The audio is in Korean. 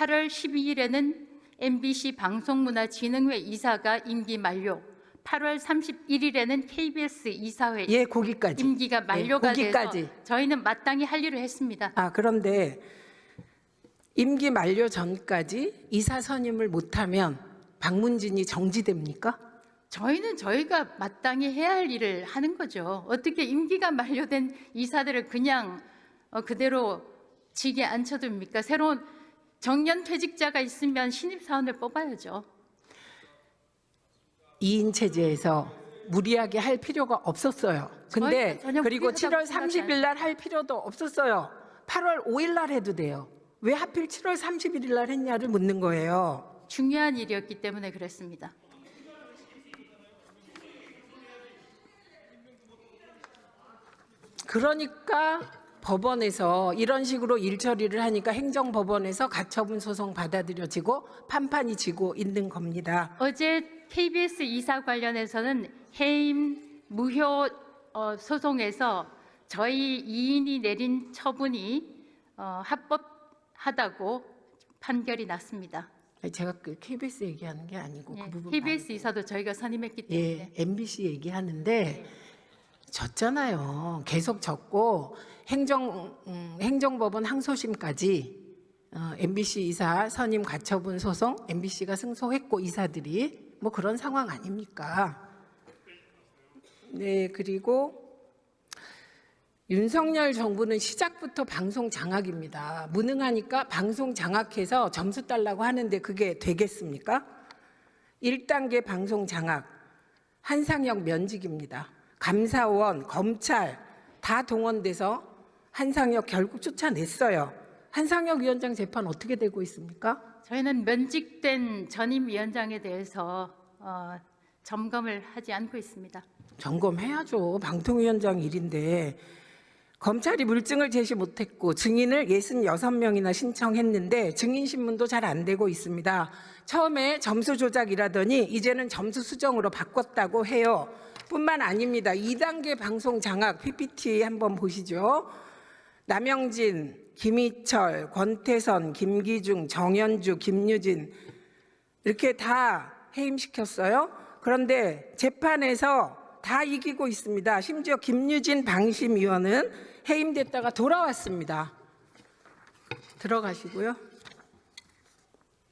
8월 12일에는 MBC 방송문화진흥회 이사가 임기 만료. 8월 31일에는 KBS 이사회 예, 거기까지. 임기가 만료가 거기까지. 돼서 저희는 마땅히 할 일을 했습니다. 아, 그런데 임기 만료 전까지 이사 선임을 못하면 방문진이 정지됩니까? 저희는 저희가 마땅히 해야 할 일을 하는 거죠. 어떻게 임기가 만료된 이사들을 그냥 어, 그대로 직에 앉혀둡니까? 새로운 정년 퇴직자가 있으면 신입 사원을 뽑아야죠. 2인 체제에서 무리하게 할 필요가 없었어요. 근데 전혀 그리고 무리하다고 7월 생각하지 30일 날 할 필요도 없었어요. 8월 5일 날 해도 돼요. 왜 하필 7월 31일 날 했냐를 묻는 거예요. 중요한 일이었기 때문에 그랬습니다. 그러니까 법원에서 이런 식으로 일 처리를 하니까 행정법원에서 가처분 소송 받아들여지고 판판이 지고 있는 겁니다. 어제 KBS 이사 관련해서는 해임 무효 어, 소송에서 저희 2인이 내린 처분이 어, 합법하다고 판결이 났습니다. 제가 그 KBS 얘기하는 게 아니고 예, 그 부분 KBS 이사도 저희가 선임했기 때문에 예, MBC 얘기하는데 졌잖아요. 계속 졌고 행정 음, 행정법원 항소심까지 어, MBC 이사 선임 가처분 소송 MBC가 승소했고 이사들이 뭐 그런 상황 아닙니까? 네, 그리고 윤석열 정부는 시작부터 방송 장악입니다. 무능하니까 방송 장악해서 점수 달라고 하는데 그게 되겠습니까? 1단계 방송 장악, 한상혁 면직입니다. 감사원, 검찰 다 동원돼서 한상혁 결국 쫓아냈어요. 한상혁 위원장 재판 어떻게 되고 있습니까? 저희는 면직된 전임 위원장에 대해서 어, 점검을 하지 않고 있습니다. 점검해야죠. 방통위원장 일인데 검찰이 물증을 제시 못했고 증인을 66명이나 신청했는데 증인 신문도 잘 안 되고 있습니다. 처음에 점수 조작이라더니 이제는 점수 수정으로 바꿨다고 해요. 뿐만 아닙니다. 2단계 방송 장악 PPT 한번 보시죠. 남영진, 김희철, 권태선, 김기중, 정현주, 김유진 이렇게 다 해임시켰어요. 그런데 재판에서 다 이기고 있습니다. 심지어 김유진 방심위원은 해임됐다가 돌아왔습니다. 들어가시고요.